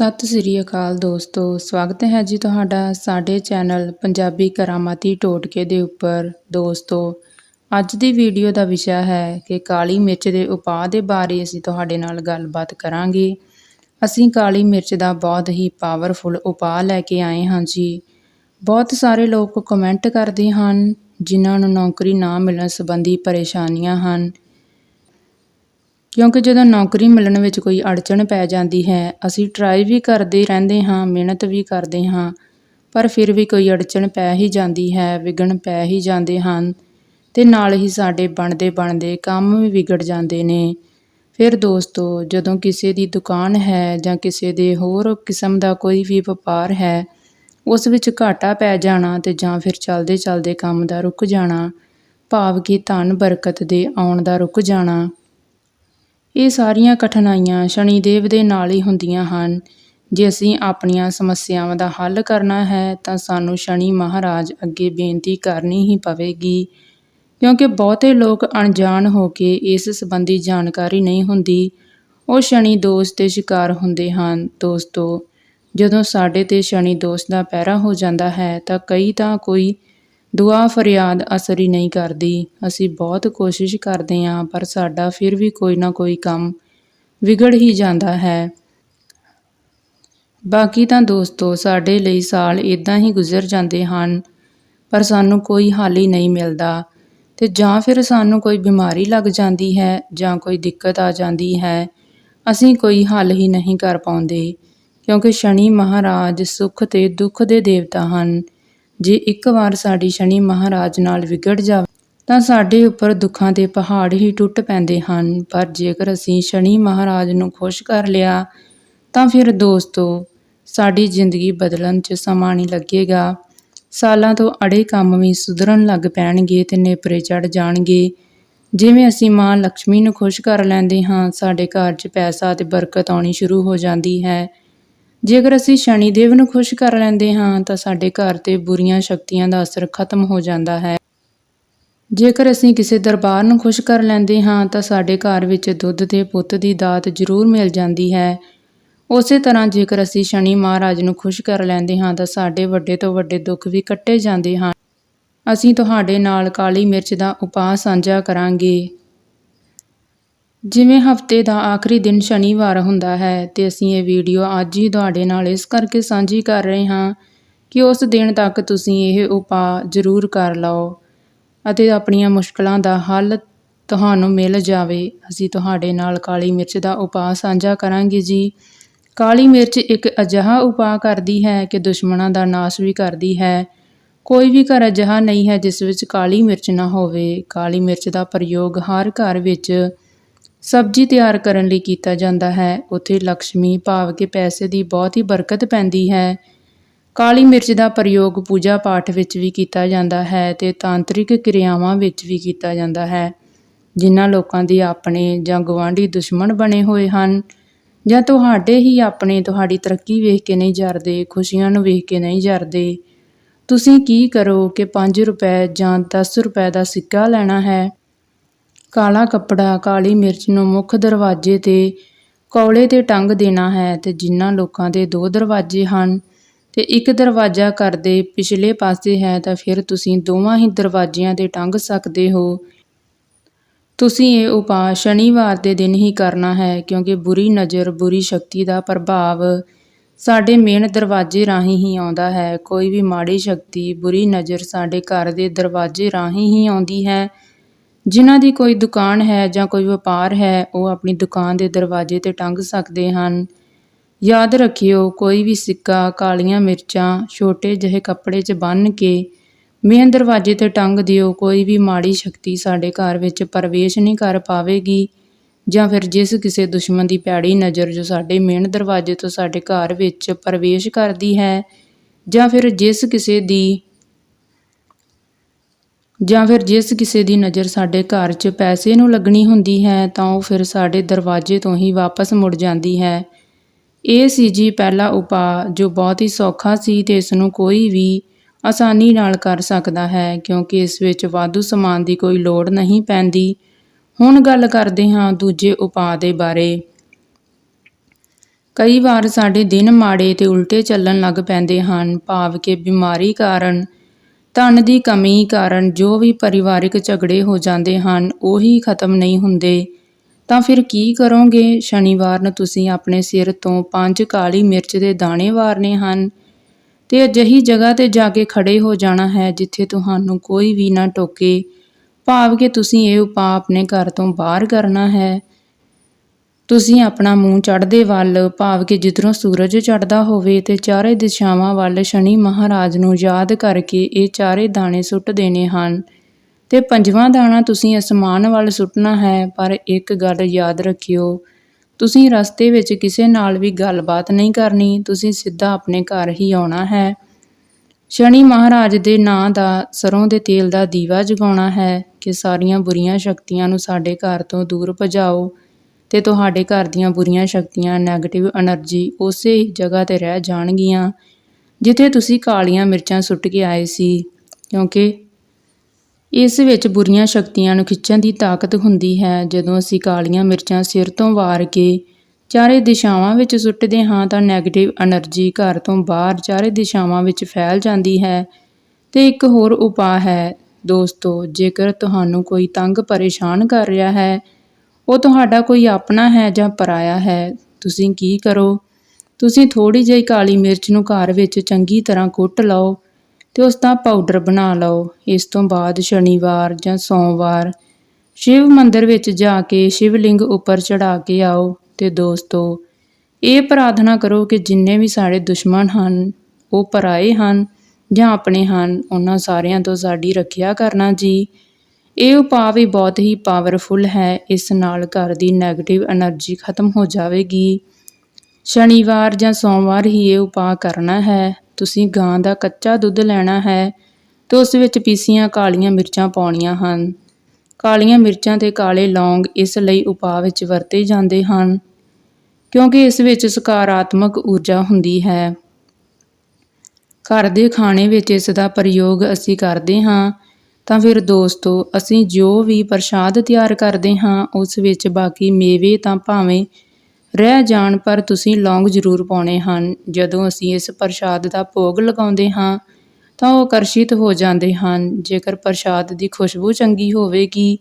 ਸਤਿ ਸ੍ਰੀ ਅਕਾਲ ਦੋਸਤੋ, ਸਵਾਗਤ ਹੈ ਜੀ ਤੁਹਾਡਾ ਸਾਡੇ ਚੈਨਲ ਪੰਜਾਬੀ ਕਰਾਮਾਤੀ ਟੋਟਕੇ ਦੇ ਉੱਪਰ। ਦੋਸਤੋ, ਅੱਜ ਦੀ ਵੀਡੀਓ ਦਾ ਵਿਸ਼ਾ ਹੈ ਕਿ ਕਾਲੀ ਮਿਰਚ ਦੇ ਉਪਾਅ ਦੇ ਬਾਰੇ ਅਸੀਂ ਤੁਹਾਡੇ ਨਾਲ ਗੱਲਬਾਤ ਕਰਾਂਗੇ। ਅਸੀਂ ਕਾਲੀ ਮਿਰਚ ਦਾ ਬਹੁਤ ਹੀ ਪਾਵਰਫੁਲ ਉਪਾਅ ਲੈ ਕੇ ਆਏ ਹਾਂ ਜੀ। ਬਹੁਤ ਸਾਰੇ ਲੋਕ ਕਮੈਂਟ ਕਰਦੇ ਹਨ, ਜਿਨ੍ਹਾਂ ਨੂੰ ਨੌਕਰੀ ਨਾ ਮਿਲਣ ਸੰਬੰਧੀ ਪਰੇਸ਼ਾਨੀਆਂ ਹਨ। ਕਿਉਂਕਿ ਜਦੋਂ ਨੌਕਰੀ ਮਿਲਣ ਵਿੱਚ ਕੋਈ ਅੜਚਣ ਪੈ ਜਾਂਦੀ ਹੈ, ਅਸੀਂ ਟਰਾਈ ਵੀ ਕਰਦੇ ਰਹਿੰਦੇ ਹਾਂ, ਮਿਹਨਤ ਵੀ ਕਰਦੇ ਹਾਂ, ਪਰ ਫਿਰ ਵੀ ਕੋਈ ਅੜਚਣ ਪੈ ਹੀ ਜਾਂਦੀ ਹੈ ਵਿਗਣ ਪੈ ਹੀ ਜਾਂਦੇ ਹਨ ਤੇ ਨਾਲ ਹੀ ਸਾਡੇ ਬਣਦੇ ਬਣਦੇ ਕੰਮ ਵੀ ਵਿਗੜ ਜਾਂਦੇ ਨੇ। ਫਿਰ ਦੋਸਤੋ, ਜਦੋਂ ਕਿਸੇ ਦੀ ਦੁਕਾਨ ਹੈ ਜਾਂ ਕਿਸੇ ਦੇ ਹੋਰ ਕਿਸਮ ਦਾ ਕੋਈ ਵੀ ਵਪਾਰ ਹੈ, ਉਸ ਵਿੱਚ ਘਾਟਾ ਪੈ ਜਾਣਾ ਤੇ ਜਾਂ ਫਿਰ ਚਲਦੇ ਚਲਦੇ ਕੰਮ ਦਾ ਰੁਕ ਜਾਣਾ, ਭਾਵ ਕਿ ਧਨ ਬਰਕਤ ਦੇ ਆਉਣ ਦਾ ਰੁਕ ਜਾਣਾ ਇਹ ਸਾਰੀਆਂ ਕਠਿਨਾਈਆਂ ਸ਼ਨੀ ਦੇਵ ਦੇ ਨਾਲ ਹੀ ਹੁੰਦੀਆਂ ਹਨ। ਜੇ ਅਸੀਂ ਆਪਣੀਆਂ ਸਮੱਸਿਆਵਾਂ ਦਾ ਹੱਲ ਕਰਨਾ ਹੈ, ਤਾਂ ਸਾਨੂੰ ਸ਼ਨੀ ਮਹਾਰਾਜ ਅੱਗੇ ਬੇਨਤੀ ਕਰਨੀ ਹੀ ਪਵੇਗੀ। ਕਿਉਂਕਿ ਬਹੁਤੇ ਲੋਕ ਅਣਜਾਣ ਹੋ ਕੇ ਇਸ ਸੰਬੰਧੀ ਜਾਣਕਾਰੀ ਨਹੀਂ ਹੁੰਦੀ। ਉਹ ਸ਼ਨੀ ਦੋਸ਼ ਦੇ ਸ਼ਿਕਾਰ ਹੁੰਦੇ ਹਨ। ਦੋਸਤੋ, ਜਦੋਂ ਸਾਡੇ ਤੇ ਸ਼ਨੀ ਦੋਸ਼ ਦਾ ਪਹਿਰਾ ਹੋ ਜਾਂਦਾ ਹੈ, ਤਾਂ ਕਈ ਤਾਂ ਕੋਈ ਦੁਆ ਫਰਿਆਦ ਅਸਰ ਹੀ ਨਹੀਂ ਕਰਦੀ। ਅਸੀਂ ਬਹੁਤ ਕੋਸ਼ਿਸ਼ ਕਰਦੇ ਹਾਂ, ਪਰ ਸਾਡਾ ਫਿਰ ਵੀ ਕੋਈ ਨਾ ਕੋਈ ਕੰਮ ਵਿਗੜ ਹੀ ਜਾਂਦਾ ਹੈ। ਬਾਕੀ ਤਾਂ ਦੋਸਤੋ, ਸਾਡੇ ਲਈ ਸਾਲ ਇਦਾਂ ਹੀ ਗੁਜ਼ਰ ਜਾਂਦੇ ਹਨ, ਪਰ ਸਾਨੂੰ ਕੋਈ ਹੱਲ ਹੀ ਨਹੀਂ ਮਿਲਦਾ। ਤੇ ਜਾਂ ਫਿਰ ਸਾਨੂੰ ਕੋਈ ਬਿਮਾਰੀ ਲੱਗ ਜਾਂਦੀ ਹੈ, ਜਾਂ ਕੋਈ ਦਿੱਕਤ ਆ ਜਾਂਦੀ ਹੈ, ਅਸੀਂ ਕੋਈ ਹੱਲ ਹੀ ਨਹੀਂ ਕਰ ਪਾਉਂਦੇ, ਕਿਉਂਕਿ ਸ਼ਨੀ ਮਹਾਰਾਜ ਸੁੱਖ ਤੇ ਦੁੱਖ ਦੇ ਦੇਵਤਾ ਹਨ। ਜੇ ਇੱਕ ਵਾਰ ਸਾਡੀ ਸ਼ਨੀ ਮਹਾਰਾਜ ਨਾਲ ਵਿਗੜ ਜਾਵੇ, ਤਾਂ ਸਾਡੇ ਉੱਪਰ ਦੁੱਖਾਂ ਦੇ ਪਹਾੜ ਹੀ ਟੁੱਟ ਪੈਂਦੇ ਹਨ। ਪਰ ਜੇਕਰ ਅਸੀਂ ਸ਼ਨੀ ਮਹਾਰਾਜ ਨੂੰ ਖੁਸ਼ ਕਰ ਲਿਆ, ਤਾਂ ਫਿਰ ਦੋਸਤੋ, ਸਾਡੀ ਜ਼ਿੰਦਗੀ ਬਦਲਣ 'ਚ ਸਮਾਂ ਨਹੀਂ ਲੱਗੇਗਾ। ਸਾਲਾਂ ਤੋਂ ਅੜੇ ਕੰਮ ਵੀ ਸੁਧਰਨ ਲੱਗ ਪੈਣਗੇ ਤੇ ਨੇਪਰੇ ਚੜ ਜਾਣਗੇ। ਜਿਵੇਂ ਅਸੀਂ ਮਾਂ ਲక్ష్ਮੀ ਨੂੰ ਖੁਸ਼ ਕਰ ਲੈਂਦੇ ਹਾਂ, ਸਾਡੇ ਘਰ 'ਚ ਪੈਸਾ ਤੇ ਬਰਕਤ ਆਉਣੀ ਸ਼ੁਰੂ ਹੋ ਜਾਂਦੀ ਹੈ। ਜੇਕਰ ਅਸੀਂ ਸ਼ਨੀ ਦੇਵ ਨੂੰ ਖੁਸ਼ ਕਰ ਲੈਂਦੇ ਹਾਂ, ਤਾਂ ਸਾਡੇ ਘਰ ਤੇ ਬੁਰੀਆਂ ਸ਼ਕਤੀਆਂ ਦਾ ਅਸਰ ਖਤਮ ਹੋ ਜਾਂਦਾ ਹੈ। ਜੇਕਰ ਅਸੀਂ ਕਿਸੇ ਦਰਬਾਰ ਨੂੰ ਖੁਸ਼ ਕਰ ਲੈਂਦੇ ਹਾਂ, ਤਾਂ ਸਾਡੇ ਘਰ ਵਿੱਚ ਦੁੱਧ ਤੇ ਪੁੱਤ ਦੀ ਦਾਤ ਜ਼ਰੂਰ ਮਿਲ ਜਾਂਦੀ ਹੈ। ਉਸੇ ਤਰ੍ਹਾਂ ਜੇਕਰ ਅਸੀਂ ਸ਼ਨੀ ਮਹਾਰਾਜ ਨੂੰ ਖੁਸ਼ ਕਰ ਲੈਂਦੇ ਹਾਂ, ਤਾਂ ਸਾਡੇ ਵੱਡੇ ਤੋਂ ਵੱਡੇ ਦੁੱਖ ਵੀ ਕੱਟੇ ਜਾਂਦੇ ਹਨ। ਅਸੀਂ ਤੁਹਾਡੇ ਨਾਲ ਕਾਲੀ ਮਿਰਚ ਦਾ ਉਪਾਅ ਸਾਂਝਾ ਕਰਾਂਗੇ। ਜਿਵੇਂ ਹਫ਼ਤੇ ਦਾ ਆਖਰੀ ਦਿਨ ਸ਼ਨੀਵਾਰ ਹੁੰਦਾ ਹੈ ਤੇ ਅਸੀਂ ਇਹ ਵੀਡੀਓ ਅੱਜ ਹੀ ਤੁਹਾਡੇ ਨਾਲ ਇਸ ਕਰਕੇ ਸਾਂਝੀ ਕਰ ਰਹੇ ਹਾਂ ਕਿ ਉਸ ਦਿਨ ਤੱਕ ਤੁਸੀਂ ਇਹ ਉਪਾਅ ਜ਼ਰੂਰ ਕਰ ਲਓ ਅਤੇ ਆਪਣੀਆਂ ਮੁਸ਼ਕਲਾਂ ਦਾ ਹੱਲ ਤੁਹਾਨੂੰ ਮਿਲ ਜਾਵੇ। ਅਸੀਂ ਤੁਹਾਡੇ ਨਾਲ ਕਾਲੀ ਮਿਰਚ ਦਾ ਉਪਾਅ ਸਾਂਝਾ ਕਰਾਂਗੇ ਜੀ। ਕਾਲੀ ਮਿਰਚ ਇੱਕ ਅਜਿਹਾ ਉਪਾਅ ਕਰਦੀ ਹੈ ਕਿ ਦੁਸ਼ਮਣਾਂ ਦਾ ਨਾਸ਼ ਵੀ ਕਰਦੀ ਹੈ। ਕੋਈ ਵੀ ਘਰ ਅਜਿਹਾ ਨਹੀਂ ਹੈ ਜਿਸ ਵਿੱਚ ਕਾਲੀ ਮਿਰਚ ਨਾ ਹੋਵੇ। ਕਾਲੀ ਮਿਰਚ ਦਾ ਪ੍ਰਯੋਗ ਹਰ ਘਰ ਵਿੱਚ ਸਬਜ਼ੀ ਤਿਆਰ ਕਰਨ ਲਈ ਕੀਤਾ ਜਾਂਦਾ ਹੈ। ਉੱਥੇ ਲక్ష్ਮੀ ਭਾਵ ਕੇ ਪੈਸੇ ਦੀ ਬਹੁਤ ਹੀ ਬਰਕਤ ਪੈਂਦੀ ਹੈ। ਕਾਲੀ ਮਿਰਚ ਦਾ ਪ੍ਰਯੋਗ ਪੂਜਾ ਪਾਠ ਵਿੱਚ ਵੀ ਕੀਤਾ ਜਾਂਦਾ ਹੈ ਤੇ ਤਾਂਤਰਿਕ ਕਿਰਿਆਵਾਂ ਵਿੱਚ ਵੀ ਕੀਤਾ ਜਾਂਦਾ ਹੈ, ਜਿਨ੍ਹਾਂ ਲੋਕਾਂ ਦੇ ਆਪਣੇ ਜਾਂ ਗਵਾਂਢੀ ਦੁਸ਼ਮਣ ਬਣੇ ਹੋਏ ਹਨ ਜਾਂ ਤੁਹਾਡੇ ਹੀ ਆਪਣੇ ਤੁਹਾਡੀ ਤਰੱਕੀ ਵੇਖ ਕੇ ਨਹੀਂ ਜਰਦੇ, ਖੁਸ਼ੀਆਂ ਨੂੰ ਵੇਖ ਕੇ ਨਹੀਂ ਜਰਦੇ। ਤੁਸੀਂ ਕੀ ਕਰੋ ਕਿ 5 ਰੁਪਏ ਜਾਂ 10 ਰੁਪਏ ਦਾ ਸਿੱਕਾ ਲੈਣਾ ਹੈ। ਕਾਲਾ ਕੱਪੜਾ, ਕਾਲੀ ਮਿਰਚ ਨੂੰ ਮੁੱਖ ਦਰਵਾਜ਼ੇ ਤੇ ਕੌਲੇ ਤੇ ਟੰਗ ਦੇਣਾ ਹੈ ਤੇ ਜਿਨ੍ਹਾਂ ਲੋਕਾਂ ਦੇ ਦੋ ਦਰਵਾਜ਼ੇ ਹਨ ਤੇ ਇੱਕ ਦਰਵਾਜ਼ਾ ਘਰ ਦੇ ਪਿਛਲੇ ਪਾਸੇ ਹੈ ਤਾਂ ਫਿਰ ਤੁਸੀਂ ਦੋਵਾਂ ਹੀ ਦਰਵਾਜ਼ਿਆਂ ਤੇ ਟੰਗ ਸਕਦੇ ਹੋ। ਤੁਸੀਂ ਇਹ ਉਪਾਅ ਸ਼ਨੀਵਾਰ ਦੇ ਦਿਨ ਹੀ ਕਰਨਾ ਹੈ ਕਿਉਂਕਿ ਬੁਰੀ ਨਜ਼ਰ, ਬੁਰੀ ਸ਼ਕਤੀ ਦਾ ਪ੍ਰਭਾਵ ਸਾਡੇ ਮੇਨ ਦਰਵਾਜ਼ੇ ਰਾਹੀਂ ਹੀ ਆਉਂਦਾ ਹੈ। ਕੋਈ ਵੀ ਮਾੜੀ ਸ਼ਕਤੀ, ਬੁਰੀ ਨਜ਼ਰ ਸਾਡੇ ਘਰ ਦੇ ਦਰਵਾਜ਼ੇ ਰਾਹੀਂ ਹੀ ਆਉਂਦੀ ਹੈ। ਜਿਨ੍ਹਾਂ ਦੀ ਕੋਈ ਦੁਕਾਨ ਹੈ ਜਾਂ ਕੋਈ ਵਪਾਰ ਹੈ, ਉਹ ਆਪਣੀ ਦੁਕਾਨ ਦੇ ਦਰਵਾਜ਼ੇ ਤੇ ਟੰਗ ਸਕਦੇ ਹਨ। ਯਾਦ ਰੱਖਿਓ, ਕੋਈ ਵੀ ਸਿੱਕਾ, ਕਾਲੀਆਂ ਮਿਰਚਾਂ, ਛੋਟੇ ਜਿਹੇ ਕੱਪੜੇ 'ਚ ਬੰਨ੍ਹ ਕੇ ਮੇਨ ਦਰਵਾਜ਼ੇ ਤੇ ਟੰਗ ਦਿਓ, ਕੋਈ ਵੀ ਮਾੜੀ ਸ਼ਕਤੀ ਸਾਡੇ ਘਰ ਵਿੱਚ ਪ੍ਰਵੇਸ਼ ਨਹੀਂ ਕਰ ਪਾਵੇਗੀ। ਜਾਂ ਫਿਰ ਜਿਸ ਕਿਸੇ ਦੁਸ਼ਮਣ ਦੀ ਪੈੜੀ ਨਜ਼ਰ ਜੋ ਸਾਡੇ ਮੇਨ ਦਰਵਾਜ਼ੇ ਤੋਂ ਸਾਡੇ ਘਰ ਵਿੱਚ ਪ੍ਰਵੇਸ਼ ਕਰਦੀ ਹੈ, ਜਾਂ ਫਿਰ ਜਿਸ ਕਿਸੇ ਦੀ ਜਾਂ ਫਿਰ ਜਿਸ ਕਿਸੇ ਦੀ ਨਜ਼ਰ ਸਾਡੇ ਘਰ 'ਚ ਪੈਸੇ ਨੂੰ ਲੱਗਣੀ ਹੁੰਦੀ ਹੈ, ਤਾਂ ਉਹ ਫਿਰ ਸਾਡੇ ਦਰਵਾਜ਼ੇ ਤੋਂ ਹੀ ਵਾਪਸ ਮੁੜ ਜਾਂਦੀ ਹੈ। ਇਹ ਸੀ ਜੀ ਪਹਿਲਾ ਉਪਾਅ, ਜੋ ਬਹੁਤ ਹੀ ਸੌਖਾ ਸੀ ਤੇ ਇਸ ਨੂੰ ਕੋਈ ਵੀ ਆਸਾਨੀ ਨਾਲ ਕਰ ਸਕਦਾ ਹੈ, ਕਿਉਂਕਿ ਇਸ ਵਿੱਚ ਵਾਧੂ ਸਮਾਨ ਦੀ ਕੋਈ ਲੋੜ ਨਹੀਂ ਪੈਂਦੀ। ਹੁਣ ਗੱਲ ਕਰਦੇ ਹਾਂ ਦੂਜੇ ਉਪਾਅ ਦੇ ਬਾਰੇ। ਕਈ ਵਾਰ ਸਾਡੇ ਦਿਨ ਮਾੜੇ ਤੇ ਉਲਟੇ ਚੱਲਣ ਲੱਗ ਪੈਂਦੇ ਹਨ, ਭਾਵ ਕਿ ਬਿਮਾਰੀ ਕਾਰਨ ਧਨ ਦੀ ਕਮੀ ਕਾਰਨ ਜੋ ਵੀ ਪਰਿਵਾਰਿਕ ਝਗੜੇ ਹੋ ਜਾਂਦੇ ਹਨ, ਉਹੀ ਖਤਮ ਨਹੀਂ ਹੁੰਦੇ। ਤਾਂ ਫਿਰ ਕੀ ਕਰੋਗੇ? ਸ਼ਨੀਵਾਰ ਨੂੰ ਤੁਸੀਂ ਆਪਣੇ ਸਿਰ ਤੋਂ ਪੰਜ ਕਾਲੀ ਮਿਰਚ ਦੇ ਦਾਣੇ ਵਾਰਨੇ ਹਨ। ਤੇ ਅਜਿਹੀ ਜਗ੍ਹਾ ਤੇ ਜਾ ਕੇ ਖੜੇ ਹੋ ਜਾਣਾ ਹੈ, ਜਿੱਥੇ ਤੁਹਾਨੂੰ ਕੋਈ ਵੀ ਨਾ ਟੋਕੇ। ਭਾਵ ਕਿ ਤੁਸੀਂ ਇਹ ਉਪਾਅ ਆਪਣੇ ਘਰ ਤੋਂ ਬਾਹਰ ਕਰਨਾ ਹੈ। ਤੁਸੀਂ ਆਪਣਾ ਮੂੰਹ ਚੜ੍ਹਦੇ ਵੱਲ ਭਾਵ ਕਿ ਜਿੱਧਰੋਂ ਸੂਰਜ ਚੜ੍ਹਦਾ ਹੋਵੇ ਤੇ ਚਾਰੇ ਦਿਸ਼ਾਵਾਂ ਵੱਲ ਸ਼ਨੀ ਮਹਾਰਾਜ ਨੂੰ ਯਾਦ ਕਰਕੇ ਇਹ ਚਾਰੇ ਦਾਣੇ ਸੁੱਟ ਦੇਣੇ ਹਨ। ਤੇ ਪੰਜਵਾਂ ਦਾਣਾ ਤੁਸੀਂ ਅਸਮਾਨ ਵੱਲ ਸੁੱਟਣਾ ਹੈ, ਪਰ ਇੱਕ ਗੱਲ ਯਾਦ ਰੱਖਿਓ, ਤੁਸੀਂ ਰਸਤੇ ਵਿੱਚ ਕਿਸੇ ਨਾਲ ਵੀ ਗੱਲਬਾਤ ਨਹੀਂ ਕਰਨੀ, ਤੁਸੀਂ ਸਿੱਧਾ ਆਪਣੇ ਘਰ ਹੀ ਆਉਣਾ ਹੈ। ਸ਼ਨੀ ਮਹਾਰਾਜ ਦੇ ਨਾਂ ਦਾ ਸਰੋਂ ਦੇ ਤੇਲ ਦਾ ਦੀਵਾ ਜਗਾਉਣਾ ਹੈ ਕਿ ਸਾਰੀਆਂ ਬੁਰੀਆਂ ਸ਼ਕਤੀਆਂ ਨੂੰ ਸਾਡੇ ਘਰ ਤੋਂ ਦੂਰ ਭਜਾਓ। ਤੇ ਤੁਹਾਡੇ ਘਰ ਦੀਆਂ ਬੁਰੀਆਂ ਸ਼ਕਤੀਆਂ 네ਗੇਟਿਵ એનર્ਜੀ ਉਸੇ ਜਗ੍ਹਾ ਤੇ ਰਹਿ ਜਾਣਗੀਆਂ, ਜਿੱਥੇ ਤੁਸੀਂ ਕਾਲੀਆਂ ਮਿਰਚਾਂ ਸੁੱਟ ਕੇ ਆਏ ਸੀ। ਕਿਉਂਕਿ ਇਸ ਵਿੱਚ ਬੁਰੀਆਂ ਸ਼ਕਤੀਆਂ ਨੂੰ ਖਿੱਚਣ ਦੀ ਤਾਕਤ ਹੁੰਦੀ ਹੈ। ਜਦੋਂ ਅਸੀਂ ਕਾਲੀਆਂ ਮਿਰਚਾਂ ਸਿਰ ਤੋਂ ਵਾਰ ਕੇ ਚਾਰੇ ਦਿਸ਼ਾਵਾਂ ਵਿੱਚ ਸੁੱਟਦੇ ਹਾਂ, ਤਾਂ 네ਗੇਟਿਵ એનર્ਜੀ ਘਰ ਤੋਂ ਬਾਹਰ ਚਾਰੇ ਦਿਸ਼ਾਵਾਂ ਵਿੱਚ ਫੈਲ ਜਾਂਦੀ ਹੈ। ਤੇ ਇੱਕ ਹੋਰ ਉਪਾਅ ਹੈ, ਦੋਸਤੋ, ਜੇਕਰ ਤੁਹਾਨੂੰ ਕੋਈ ਤੰਗ ਪਰੇਸ਼ਾਨ ਕਰ ਰਿਹਾ ਹੈ ਉਹ ਤੁਹਾਡਾ ਕੋਈ ਆਪਣਾ ਹੈ ਜਾਂ ਪਰਾਇਆ ਹੈ? ਤੁਸੀਂ ਕੀ ਕਰੋ? ਤੁਸੀਂ ਥੋੜੀ ਜਿਹੀ ਕਾਲੀ ਮਿਰਚ ਨੂੰ ਘਰ ਵਿੱਚ ਚੰਗੀ ਤਰ੍ਹਾਂ ਕੁੱਟ ਲਓ ਤੇ ਉਸ ਦਾ ਪਾਊਡਰ ਬਣਾ ਲਓ। ਇਸ ਤੋਂ ਬਾਅਦ ਸ਼ਨੀਵਾਰ ਜਾਂ ਸੋਮਵਾਰ ਸ਼ਿਵ ਮੰਦਿਰ ਵਿੱਚ ਜਾ ਕੇ ਸ਼ਿਵਲਿੰਗ ਉੱਪਰ ਚੜਾ ਕੇ ਆਓ ਤੇ ਦੋਸਤੋ, ਇਹ ਪ੍ਰਾਰਥਨਾ ਕਰੋ ਕਿ ਜਿੰਨੇ ਵੀ ਸਾਡੇ ਦੁਸ਼ਮਣ ਹਨ, ਉਹ ਪਰਾਏ ਹਨ ਜਾਂ ਆਪਣੇ ਹਨ, ਉਹਨਾਂ ਸਾਰਿਆਂ ਤੋਂ ਸਾਡੀ ਰੱਖਿਆ ਕਰਨਾ ਜੀ। ਇਹ ਉਪਾਅ ਵੀ ਬਹੁਤ ਹੀ ਪਾਵਰਫੁਲ ਹੈ, ਇਸ ਨਾਲ ਘਰ ਦੀ ਨੈਗੇਟਿਵ એનર્ਜੀ ਖਤਮ ਹੋ ਜਾਵੇਗੀ। ਸ਼ਨੀਵਾਰ ਜਾਂ ਸੋਮਵਾਰ ਹੀ ਇਹ ਉਪਾਅ ਕਰਨਾ ਹੈ। ਤੁਸੀਂ ਗਾਂ ਦਾ ਕੱਚਾ ਦੁੱਧ ਲੈਣਾ ਹੈ ਤੇ ਉਸ ਵਿੱਚ ਪੀਸੀਆਂ ਕਾਲੀਆਂ ਮਿਰਚਾਂ ਪਾਉਣੀਆਂ ਹਨ। ਕਾਲੀਆਂ ਮਿਰਚਾਂ ਤੇ ਕਾਲੇ ਲੌਂਗ ਇਸ ਲਈ ਉਪਾਅ ਵਿੱਚ ਵਰਤੇ ਜਾਂਦੇ ਹਨ, ਕਿਉਂਕਿ ਇਸ ਵਿੱਚ ਸਕਾਰਾਤਮਕ ਊਰਜਾ ਹੁੰਦੀ ਹੈ। ਘਰ ਦੇ ਖਾਣੇ ਵਿੱਚ ਇਸ ਦਾ ਪ੍ਰਯੋਗ ਅਸੀਂ ਕਰਦੇ ਹਾਂ। ਤਾਂ ਫਿਰ ਦੋਸਤੋ, ਅਸੀਂ ਜੋ ਵੀ ਪ੍ਰਸ਼ਾਦ ਤਿਆਰ ਕਰਦੇ ਹਾਂ, ਉਸ ਵਿੱਚ ਬਾਕੀ ਮੇਵੇ ਤਾਂ ਭਾਵੇਂ ਰਹਿ ਜਾਣ, ਪਰ ਤੁਸੀਂ ਲੌਂਗ ਜ਼ਰੂਰ ਪਾਉਣੇ ਹਨ। ਜਦੋਂ ਅਸੀਂ ਇਸ ਪ੍ਰਸ਼ਾਦ ਦਾ ਭੋਗ ਲਗਾਉਂਦੇ ਹਾਂ, ਤਾਂ ਉਹ ਆਕਰਸ਼ਿਤ ਹੋ ਜਾਂਦੇ ਹਨ। ਜੇਕਰ ਪ੍ਰਸ਼ਾਦ ਦੀ ਖੁਸ਼ਬੂ ਚੰਗੀ ਹੋਵੇਗੀ,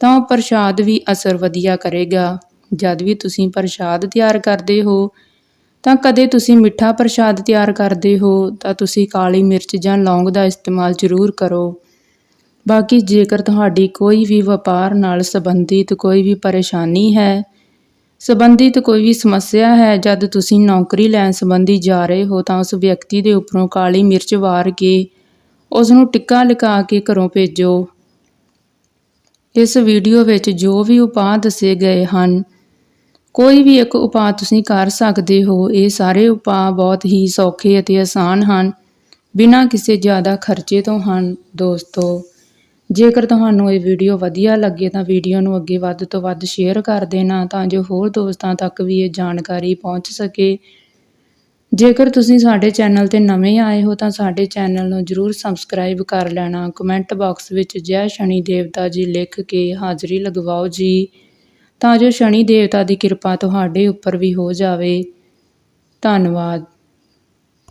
ਤਾਂ ਉਹ ਪ੍ਰਸ਼ਾਦ ਵੀ ਅਸਰ ਵਧੀਆ ਕਰੇਗਾ। ਜਦ ਵੀ ਤੁਸੀਂ ਪ੍ਰਸ਼ਾਦ ਤਿਆਰ ਕਰਦੇ ਹੋ, ਤਾਂ ਕਦੇ ਤੁਸੀਂ ਮਿੱਠਾ ਪ੍ਰਸ਼ਾਦ ਤਿਆਰ ਕਰਦੇ ਹੋ, ਤਾਂ ਤੁਸੀਂ ਕਾਲੀ ਮਿਰਚ ਜਾਂ ਲੌਂਗ ਦਾ ਇਸਤੇਮਾਲ ਜ਼ਰੂਰ ਕਰੋ। ਬਾਕੀ ਜੇਕਰ ਤੁਹਾਡੀ ਕੋਈ ਵੀ ਵਪਾਰ ਨਾਲ ਸੰਬੰਧਿਤ ਕੋਈ ਵੀ ਪਰੇਸ਼ਾਨੀ ਹੈ, ਸੰਬੰਧਿਤ ਕੋਈ ਵੀ ਸਮੱਸਿਆ ਹੈ, ਜਦ ਤੁਸੀਂ ਨੌਕਰੀ ਲੈਣ ਸੰਬੰਧੀ ਜਾ ਰਹੇ ਹੋ ਤਾਂ ਉਸ ਵਿਅਕਤੀ ਦੇ ਉੱਪਰੋਂ ਕਾਲੀ ਮਿਰਚ ਵਾਰ ਕੇ ਉਸ ਨੂੰ ਟਿੱਕਾ ਲਗਾ ਕੇ ਘਰੋਂ ਭੇਜੋ। ਇਸ ਵੀਡੀਓ ਵਿੱਚ ਜੋ ਵੀ ਉਪਾਅ ਦੱਸੇ ਗਏ ਹਨ, ਕੋਈ ਵੀ ਇੱਕ ਉਪਾਅ ਤੁਸੀਂ ਕਰ ਸਕਦੇ ਹੋ, ਇਹ ਸਾਰੇ ਉਪਾਅ ਬਹੁਤ ਹੀ ਸੌਖੇ ਅਤੇ ਆਸਾਨ ਹਨ, ਬਿਨਾਂ ਕਿਸੇ ਜ਼ਿਆਦਾ ਖਰਚੇ ਤੋਂ ਹਨ ਦੋਸਤੋ। ਜੇਕਰ ਤੁਹਾਨੂੰ ਇਹ ਵੀਡੀਓ ਵਧੀਆ ਲੱਗੇ ਤਾਂ ਵੀਡੀਓ ਨੂੰ ਅੱਗੇ ਵੱਧ ਤੋਂ ਵੱਧ ਸ਼ੇਅਰ ਕਰ ਦੇਣਾ ਤਾਂ ਜੋ ਹੋਰ ਦੋਸਤਾਂ ਤੱਕ ਵੀ ਇਹ ਜਾਣਕਾਰੀ ਪਹੁੰਚ ਸਕੇ। ਜੇਕਰ ਤੁਸੀਂ ਸਾਡੇ ਚੈਨਲ ਤੇ ਨਵੇਂ ਆਏ ਹੋ ਤਾਂ ਸਾਡੇ ਚੈਨਲ ਨੂੰ ਜਰੂਰ ਸਬਸਕ੍ਰਾਈਬ ਕਰ ਲੈਣਾ। ਕਮੈਂਟ ਬਾਕਸ ਵਿੱਚ ਜੈ ਸ਼ਨੀ ਦੇਵਤਾ ਜੀ ਲਿਖ ਕੇ ਹਾਜ਼ਰੀ ਲਗਵਾਓ ਜੀ। ਤਾਂ ਜੋ ਸ਼ਨੀ ਦੇਵਤਾ ਦੀ ਕਿਰਪਾ ਤੁਹਾਡੇ ਉੱਪਰ ਵੀ ਹੋ ਜਾਵੇ। ਧੰਨਵਾਦ।